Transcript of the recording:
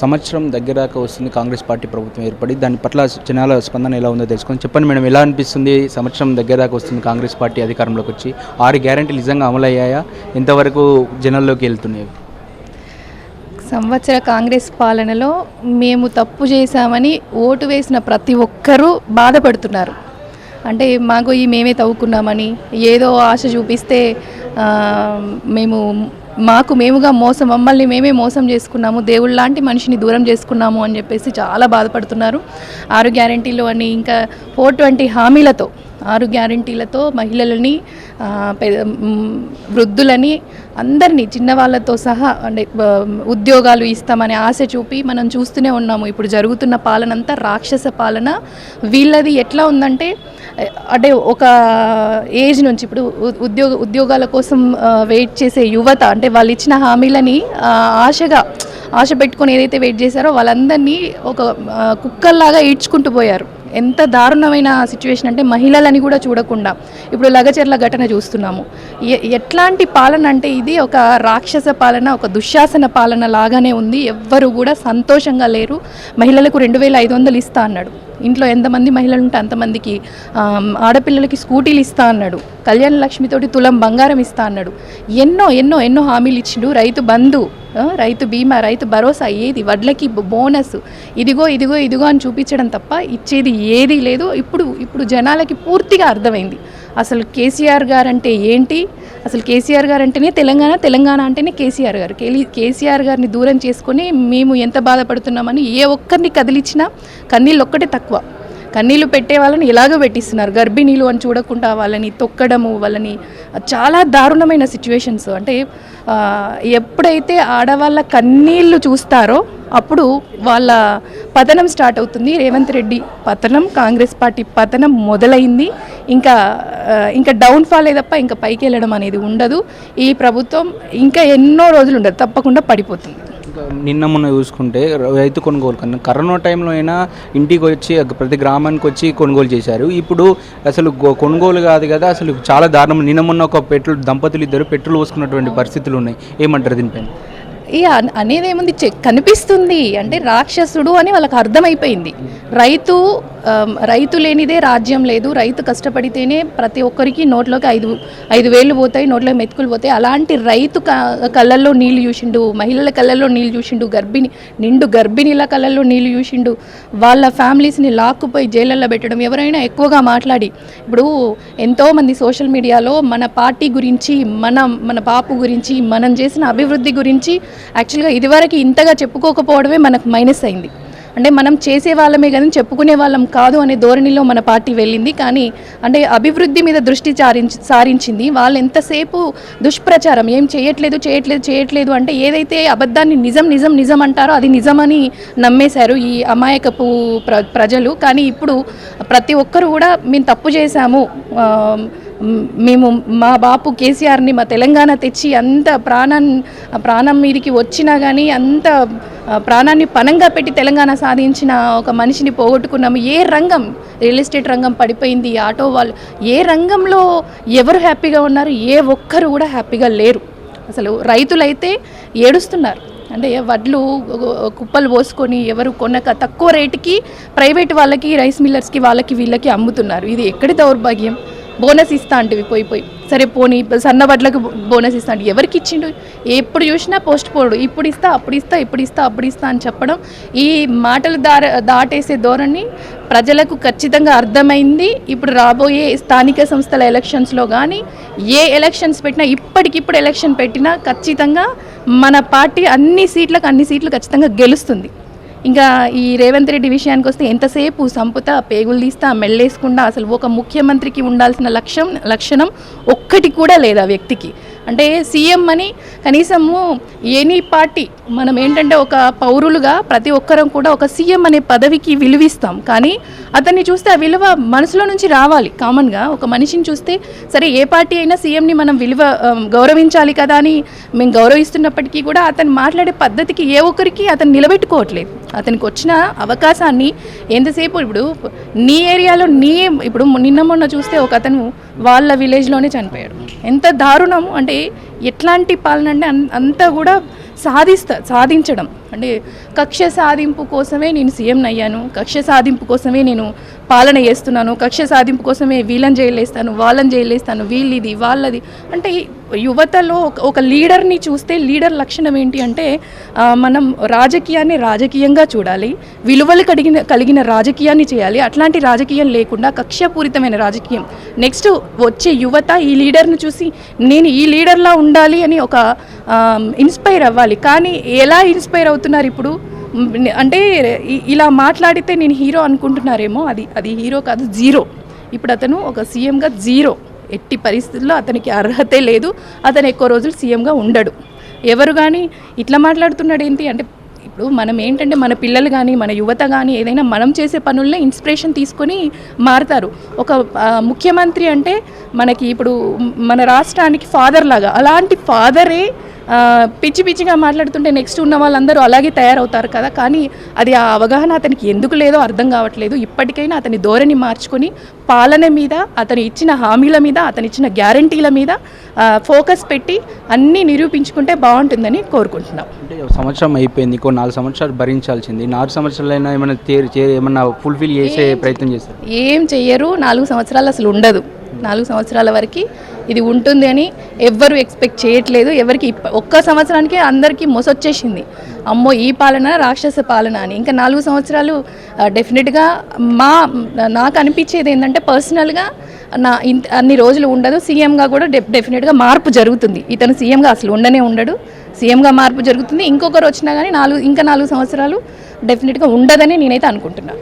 సంవత్సరం దగ్గరాక వస్తుంది కాంగ్రెస్ పార్టీ ప్రభుత్వం ఏర్పడి దాని పట్ల జనాల స్పందన ఎలా ఉందో తెలుసుకొని చెప్పండి మేడం. ఎలా అనిపిస్తుంది సంవత్సరం దగ్గరాక వస్తుంది కాంగ్రెస్ పార్టీ అధికారంలోకి వచ్చి? ఆరు గ్యారంటీలు నిజంగా అమలయ్యాయా? ఎంతవరకు జనాల్లోకి వెళ్తున్నాయి? సంవత్సర కాంగ్రెస్ పాలనలో మేము తప్పు చేశామని ఓటు వేసిన ప్రతి ఒక్కరూ బాధపడుతున్నారు. అంటే మాకు ఈ మేమే తవ్వుకున్నామని ఏదో ఆశ చూపిస్తే మేము మాకు మేముగా మోసం మమ్మల్ని మేమే మోసం చేసుకున్నాము దేవుళ్ళ లాంటి మనిషిని దూరం చేసుకున్నాము అని చెప్పేసి చాలా బాధపడుతున్నారు. ఆరు గ్యారంటీలు అని ఇంకా ఫోర్ ట్వంటీ హామీలతో ఆరు గ్యారంటీలతో మహిళలని పె- వృద్ధులని అందరినీ చిన్నవాళ్ళతో సహా అంటే ఉద్యోగాలు ఇస్తామనే ఆశ చూపి మనం చూస్తూనే ఉన్నాము. ఇప్పుడు జరుగుతున్న పాలన అంతా రాక్షస పాలన. వీళ్ళది ఎట్లా ఉందంటే అంటే ఒక ఏజ్ నుంచి ఇప్పుడు ఉ- ఉద్యోగ ఉద్యోగాల కోసం వెయిట్ చేసే యువత అంటే వాళ్ళు ఇచ్చిన హామీలని ఆశగా ఆశ పెట్టుకొని ఏదైతే వెయిట్ చేశారో వాళ్ళందరినీ ఒక కుక్కల్లాగా ఈడ్చుకుంటూ పోయారు. ఎంత దారుణమైన సిచ్యువేషన్ అంటే మహిళలని కూడా చూడకుండా. ఇప్పుడు లగచర్ల ఘటన చూస్తున్నాము. ఎట్లాంటి పాలన అంటే ఇది ఒక రాక్షస పాలన ఒక దుశ్శాసన పాలన లాగానే ఉంది. ఎవ్వరు కూడా సంతోషంగా లేరు. మహిళలకు రెండు వేల ఐదు వందలు ఇస్తా అన్నాడు. ఇంట్లో ఎంతమంది మహిళలు ఉంటే అంతమందికి ఆడపిల్లలకి స్కూటీలు ఇస్తా అన్నాడు. కళ్యాణ లక్ష్మితోటి తులం బంగారం ఇస్తా అన్నాడు. ఎన్నో ఎన్నో ఎన్నో హామీలు ఇచ్చిండు. రైతు బంధు రైతు బీమా రైతు భరోసా ఏది? వడ్లకి బోనస్. ఇదిగో ఇదిగో ఇదిగో అని చూపించడం తప్ప ఇచ్చేది ఏదీ లేదు. ఇప్పుడు ఇప్పుడు జనాలకి పూర్తిగా అర్థమైంది. అసలు కేసీఆర్ గారు అంటే ఏంటి? అసలు కేసీఆర్ గారు అంటేనే తెలంగాణ తెలంగాణ అంటేనే కేసీఆర్ గారు. కేసీఆర్ గారిని దూరం చేసుకొని మేము ఎంత బాధపడుతున్నామని ఏ ఒక్కరిని కదిలిచ్చినా కన్నీళ్ళు ఒక్కటే తక్కువ. కన్నీళ్ళు పెట్టే వాళ్ళని ఎలాగో పెట్టిస్తున్నారు. గర్భిణీలు అని చూడకుండా వాళ్ళని తొక్కడము వాళ్ళని చాలా దారుణమైన సిచ్యువేషన్స్ అంటే ఎప్పుడైతే ఆడవాళ్ళ కన్నీళ్ళు చూస్తారో అప్పుడు వాళ్ళ పతనం స్టార్ట్ అవుతుంది. రేవంత్ రెడ్డి పతనం కాంగ్రెస్ పార్టీ పతనం మొదలైంది. ఇంకా ఇంకా డౌన్ఫాల్ తప్ప ఇంకా పైకి వెళ్ళడం అనేది ఉండదు. ఈ ప్రభుత్వం ఇంకా ఎన్నో రోజులు ఉండదు. తప్పకుండా పడిపోతుంది. నిన్న మొన్న చూసుకుంటే రైతు కొనుగోలు కన్నా కరోనా టైంలో అయినా ఇంటికి వచ్చి ప్రతి గ్రామానికి వచ్చి కొనుగోలు చేశారు. ఇప్పుడు అసలు కొనుగోలు కాదు కదా అసలు చాలా దారుణం. నిన్న మొన్న ఒక పెట్రోల్ దంపతులు ఇద్దరు పెట్రోల్ పోసుకున్నటువంటి పరిస్థితులు ఉన్నాయి. ఏమంటారు దీనిపైన ఇక అనేది ఏముంది? కనిపిస్తుంది. అంటే రాక్షసుడు అని వాళ్ళకి అర్థమైపోయింది. రైతు రైతు లేనిదే రాజ్యం లేదు. రైతు కష్టపడితేనే ప్రతి ఒక్కరికి నోట్లోకి ఐదు ఐదు వేలు పోతాయి నోట్లో మెతుకులు పోతాయి. అలాంటి రైతు క- కళ్ళల్లో నీళ్ళు చూసిండు మహిళల కళ్ళల్లో నీళ్ళు చూసిండు గర్భిణి నిండు గర్భిణీల కళ్ళల్లో నీళ్ళు చూసిండు వాళ్ళ ఫ్యామిలీస్ని లాక్కుపోయి జైళ్ళల్లో పెట్టడం ఎవరైనా ఎక్కువగా మాట్లాడి. ఇప్పుడు ఎంతోమంది సోషల్ మీడియాలో మన పార్టీ గురించి మన మన బాపు గురించి మనం చేసిన అభివృద్ధి గురించి యాక్చువల్గా ఇదివరకు ఇంతగా చెప్పుకోకపోవడమే మనకు మైనస్ అయింది. అంటే మనం చేసే వాళ్ళమే కానీ చెప్పుకునే వాళ్ళం కాదు అనే ధోరణిలో మన పార్టీ వెళ్ళింది. కానీ అంటే అభివృద్ధి మీద దృష్టి సారించి సారించింది. వాళ్ళు ఎంతసేపు దుష్ప్రచారం ఏం చేయట్లేదు చేయట్లేదు చేయట్లేదు అంటే ఏదైతే అబద్ధాన్ని నిజం నిజం నిజం అంటారో అది నిజమని నమ్మేశారు ఈ అమాయకపు ప్ర ప్రజలు. కానీ ఇప్పుడు ప్రతి ఒక్కరు కూడా మేము తప్పు చేశాము. మేము మా బాపు కేసీఆర్ని మా తెలంగాణ తెచ్చి అంత ప్రాణం ప్రాణం మీదికి వచ్చినా కానీ అంత ప్రాణాన్ని పనంగా పెట్టి తెలంగాణ సాధించిన ఒక మనిషిని పోగొట్టుకున్నాము. ఏ రంగం రియల్ ఎస్టేట్ రంగం పడిపోయింది ఆటో వాళ్ళు ఏ రంగంలో ఎవరు హ్యాపీగా ఉన్నారు ఏ ఒక్కరు కూడా హ్యాపీగా లేరు. అసలు రైతులైతే ఏడుస్తున్నారు. అంటే వడ్లు కుప్పలు పోసుకొని ఎవరు కొనక తక్కువ రేటుకి ప్రైవేట్ వాళ్ళకి రైస్ మిల్లర్స్కి వాళ్ళకి వీళ్ళకి అమ్ముతున్నారు. ఇది ఎక్కడి దౌర్భాగ్యం? బోనస్ ఇస్తా అంటివి పోయి పోయి. సరే పోనీ సన్న వడ్లకు బోనస్ ఇస్తా అంటే ఎవరికి ఇచ్చిండు? ఎప్పుడు చూసినా పోస్ట్ పోడు. ఇప్పుడు ఇస్తా అప్పుడు ఇస్తా ఇప్పుడు ఇస్తా అప్పుడు ఇస్తా అని చెప్పడం ఈ మాటలు దార దాటేసే ధోరణి ప్రజలకు ఖచ్చితంగా అర్థమైంది. ఇప్పుడు రాబోయే స్థానిక సంస్థల ఎలక్షన్స్లో కానీ ఏ ఎలక్షన్స్ పెట్టినా ఇప్పటికిప్పుడు ఎలక్షన్ పెట్టినా ఖచ్చితంగా మన పార్టీ అన్ని సీట్లకు అన్ని సీట్లు ఖచ్చితంగా గెలుస్తుంది. ఇంకా ఈ రేవంత్ రెడ్డి విషయానికి వస్తే ఎంతసేపు సంపుతా పేగులు తీస్తా మెళ్ళేసుకుండా అసలు ఒక ముఖ్యమంత్రికి ఉండాల్సిన లక్ష్యం లక్షణం ఒక్కటి కూడా లేదు ఆ వ్యక్తికి. అంటే సీఎం అని కనీసము ఎనీ పార్టీ మనం ఏంటంటే ఒక పౌరులుగా ప్రతి ఒక్కరం కూడా ఒక సీఎం అనే పదవికి విలువిస్తాం. కానీ అతన్ని చూస్తే ఆ విలువ మనసులో నుంచి రావాలి. కామన్గా ఒక మనిషిని చూస్తే సరే ఏ పార్టీ అయినా సీఎంని మనం విలువ గౌరవించాలి కదా అని మేము గౌరవిస్తున్నప్పటికీ కూడా అతను మాట్లాడే పద్ధతికి ఏ ఒక్కరికి అతను నిలబెట్టుకోవట్లేదు. అతనికి వచ్చిన అవకాశాన్ని ఎంతసేపు ఇప్పుడు నీ ఏరియాలో నీ ఇప్పుడు నిన్న మొన్న చూస్తే ఒక అతను వాళ్ళ విలేజ్లోనే చనిపోయాడు. ఎంత దారుణం అంటే ఎట్లాంటి పాలన అంటే అంతా కూడా సాధిస్తా సాధించడం. అంటే కక్ష సాధింపు కోసమే నేను సీఎం అయ్యాను కక్ష సాధింపు కోసమే నేను పాలన చేస్తున్నాను కక్ష సాధింపు కోసమే వీళ్ళని జైలేస్తాను వాళ్ళని జైలేస్తాను వీళ్ళది వాళ్ళది. అంటే యువతలో ఒక లీడర్ని చూస్తే లీడర్ లక్షణం ఏంటి అంటే మనం రాజకీయాన్ని రాజకీయంగా చూడాలి విలువలు కలిగిన కలిగిన రాజకీయాన్ని చేయాలి అట్లాంటి రాజకీయం లేకుండా కక్షపూరితమైన రాజకీయం. నెక్స్ట్ వచ్చే యువత ఈ లీడర్ని చూసి నేను ఈ లీడర్లా ఉండాలి అని ఒక ఇన్స్పైర్ అవ్వాలి. కానీ ఎలా ఇన్స్పైర్ అవుతున్నారు ఇప్పుడు? అంటే ఇలా మాట్లాడితే నేను హీరో అనుకుంటున్నారేమో అది అది హీరో కాదు జీరో. ఇప్పుడు అతను ఒక సీఎంగా జీరో. ఎట్టి పరిస్థితుల్లో అతనికి అర్హతే లేదు. అతను ఎక్కువ రోజులు సీఎంగా ఉండడు. ఎవరు కానీ ఇట్లా మాట్లాడుతున్నాడు ఏంటి అంటే ఇప్పుడు మనం ఏంటంటే మన పిల్లలు కానీ మన యువత కానీ ఏదైనా మనం చేసే పనుల్లో ఇన్స్పిరేషన్ తీసుకొని మారుతారు. ఒక ముఖ్యమంత్రి అంటే మనకి ఇప్పుడు మన రాష్ట్రానికి ఫాదర్ లాగా అలాంటి ఫాదరే పిచ్చి పిచ్చిగా మాట్లాడుతుంటే నెక్స్ట్ ఉన్న వాళ్ళందరూ అలాగే తయారవుతారు కదా. కానీ అది ఆ అవగాహన అతనికి ఎందుకు లేదో అర్థం కావట్లేదు. ఇప్పటికైనా అతని ధోరణి మార్చుకొని పాలన మీద అతను ఇచ్చిన హామీల మీద అతను ఇచ్చిన గ్యారంటీల మీద ఫోకస్ పెట్టి అన్నీ నిరూపించుకుంటే బాగుంటుందని కోరుకుంటున్నాం. అంటే సంవత్సరం అయిపోయింది. ఇంకో నాలుగు సంవత్సరాలు భరించాల్సింది. నాలుగు సంవత్సరాలైనా ఏమైనా ఏమన్నా ఫుల్ఫిల్ చేసే ప్రయత్నం చేస్తారు? ఏం చెయ్యరు. నాలుగు సంవత్సరాలు అసలు ఉండదు. నాలుగు సంవత్సరాల వరకు ఇది ఉంటుంది అని ఎవ్వరు ఎక్స్పెక్ట్ చేయట్లేదు. ఎవరికి ఒక్క సంవత్సరానికి అందరికీ మొసొచ్చేసింది. అమ్మో ఈ పాలన రాక్షస పాలన అని. ఇంకా నాలుగు సంవత్సరాలు డెఫినెట్గా మా నాకు అనిపించేది ఏంటంటే పర్సనల్గా నా ఇంత అన్ని రోజులు ఉండదు. సీఎంగా కూడా డె డెఫినెట్గా మార్పు జరుగుతుంది. ఇతను సీఎంగా అసలు ఉండనే ఉండడు. సీఎంగా మార్పు జరుగుతుంది. ఇంకొకరు వచ్చినా కానీ నాలుగు ఇంకా నాలుగు సంవత్సరాలు డెఫినెట్గా ఉండదని నేనైతే అనుకుంటున్నాను